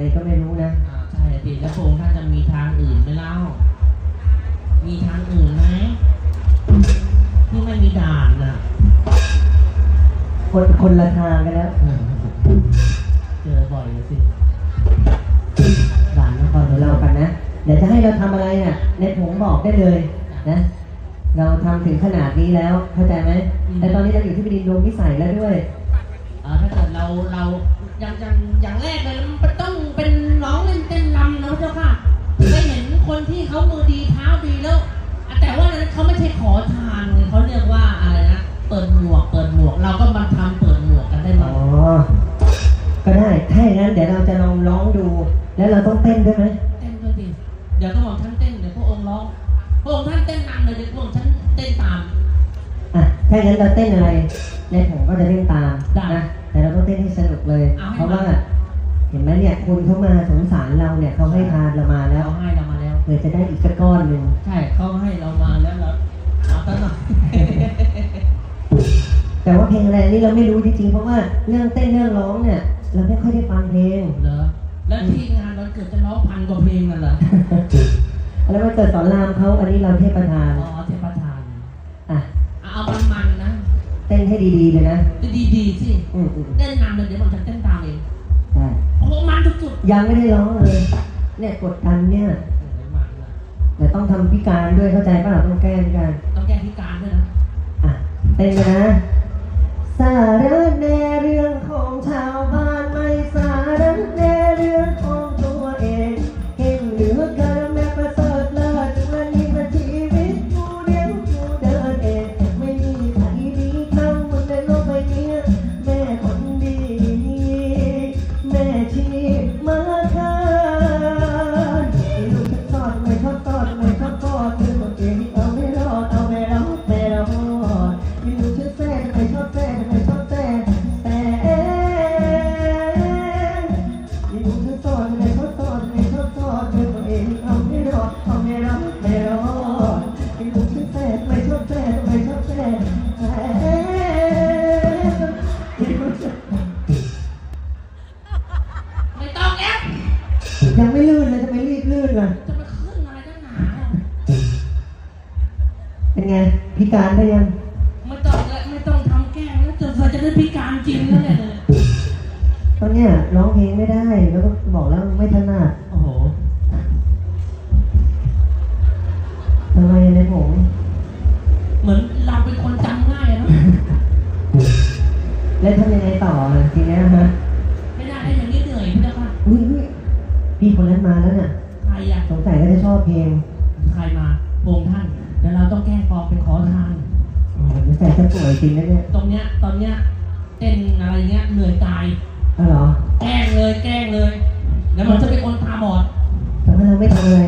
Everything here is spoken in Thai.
ไงก็ไม่รู้นะอ่าใช่สิแล้วพระองค์ท่านจะมีทางอื่นไหมเล่า มีทางอื่นไหมที่ไม่มีด่านน่ะคนคนละทางกันแล้วเจอบ่อยเลยสิด่านนครของเรากันนะเดี๋ยวจะให้เราทำอะไรเนี่ยในผงบอกได้เลยนะ เราทำถึงขนาดนี้แล้วเข้าใจไหมแต่ตอนนี้เราอยู่ที่บดินทร์ดงวิสัยแล้วด้วย เอ่อถ้าเกิดเราเราอย่างอย่างอย่างแรกเลยมันต้องเป็นร้องเล่นเต้นรำนะพระเจ้าค่ะไม่เห็นคนที่เขามือดีเท้าดีแล้วอะแต่ว่านั้นเขาไม่ใช่ขอทานเลยเขาเรียกว่าอะไรนะเปิดหมวกเปิดหมวก เราก็มาทำเปิดหมวกกันได้ไหมอ๋อ ก็ได้ ถ้าอย่างนั้นเดี๋ยวเราจะลองร้องดู แล้วเราต้องเต้นด้วยไหมเต้นด้วยดิเดี๋ยวก็บอกท่านเต้นเดี๋ยวพระองค์ร้องพระองค์ท่านเต้นนำเลยเดี๋ยวพระองค์ท่านเต้นตาม อะ ถ้าอย่างนั้นเราเต้นอะไร ในผมก็จะเล่นตามได้ นะ แต่เราต้องเต้นให้สนุกเลย เอาให้เพราะว่ามัน เห็นไหมเนี่ยคุณเขามาสงสารเราเนี่ยเขาให้ทานเรามาแล้วเราให้เรามาแล้ว เผื่อจะได้อีกสักก้อนหนึ่งใช่เขาให้เรามาแล้วเราเอาตั้งหน่อยแต่ว่าเพลงอะไรนี่เราไม่รู้จริงๆเพราะว่าเรื่องเต้นเรื่องร้องเนี่ยเราไม่ค่อยได้ฟังเพลงเหรอแล้วที่งานวันเกิดจะร้องพันกว่าเพลงนั่นเหรอแล้วมาเกิดสอนรามเขาอันนี้เราเทพประธานอ๋อเทพประธาน อะ เอามันมันๆนะ เต้นให้ ดีๆเลยนะดีดีๆสิอืมอืมเต้นนำเลยเดี๋ยวผมจะเต้นตามเองใช่โอ้โหมันสุดยังไม่ได้ร้องเลย เนี่ยกดดันเนี่ยๆโอ้โหมันนะเดี๋ยวต้องทำพิการด้วยเข้าใจป่ะต้องแก้พิการ ต้องแก้พิการด้วยนะ อะเต้นกันนะ สาระ นล่ะ จะไปขึ้นอะไรกันหนาเป็นไง พิการได้ยัง ไม่ต้องเลยไม่ต้องทำแกล้งแล้วจนเราจะได้พิการจริงแล้วเนี่ยตอนเนี้ยร้องเพลงไม่ได้ แล้วก็บอกแล้วไม่ถนัดโอ้โหทำไมในผมเหมือนเราเป็นคนจำง่ายอะเนาะแล้วทำยังไงต่อล่ะทีเนี้ยฮะไม่ได้ได้อย่างนี้เหนื่อยพี่เจ้าค่ะ อุ้ยอุ๊ยพี่คนนั้นมาแล้วน่ะใค รอะสงสัยก็จะชอบเพลงใครมาพระองค์ท่านเดี๋ยวเราต้องแก้กองเป็นขอทาน อ๋อเดี๋ยวใส่จะป่วยจริงนะเนี่ยตรงเนี้ยตอนเนี้ยเต้นอะไรเงี้ยเหนื่อยตายอ้าวเหรอแกล้งเลยแกล้งเลย แล้วมันจะเป็นคนตาบอดแต่ว่าเราไม่ทำอะไร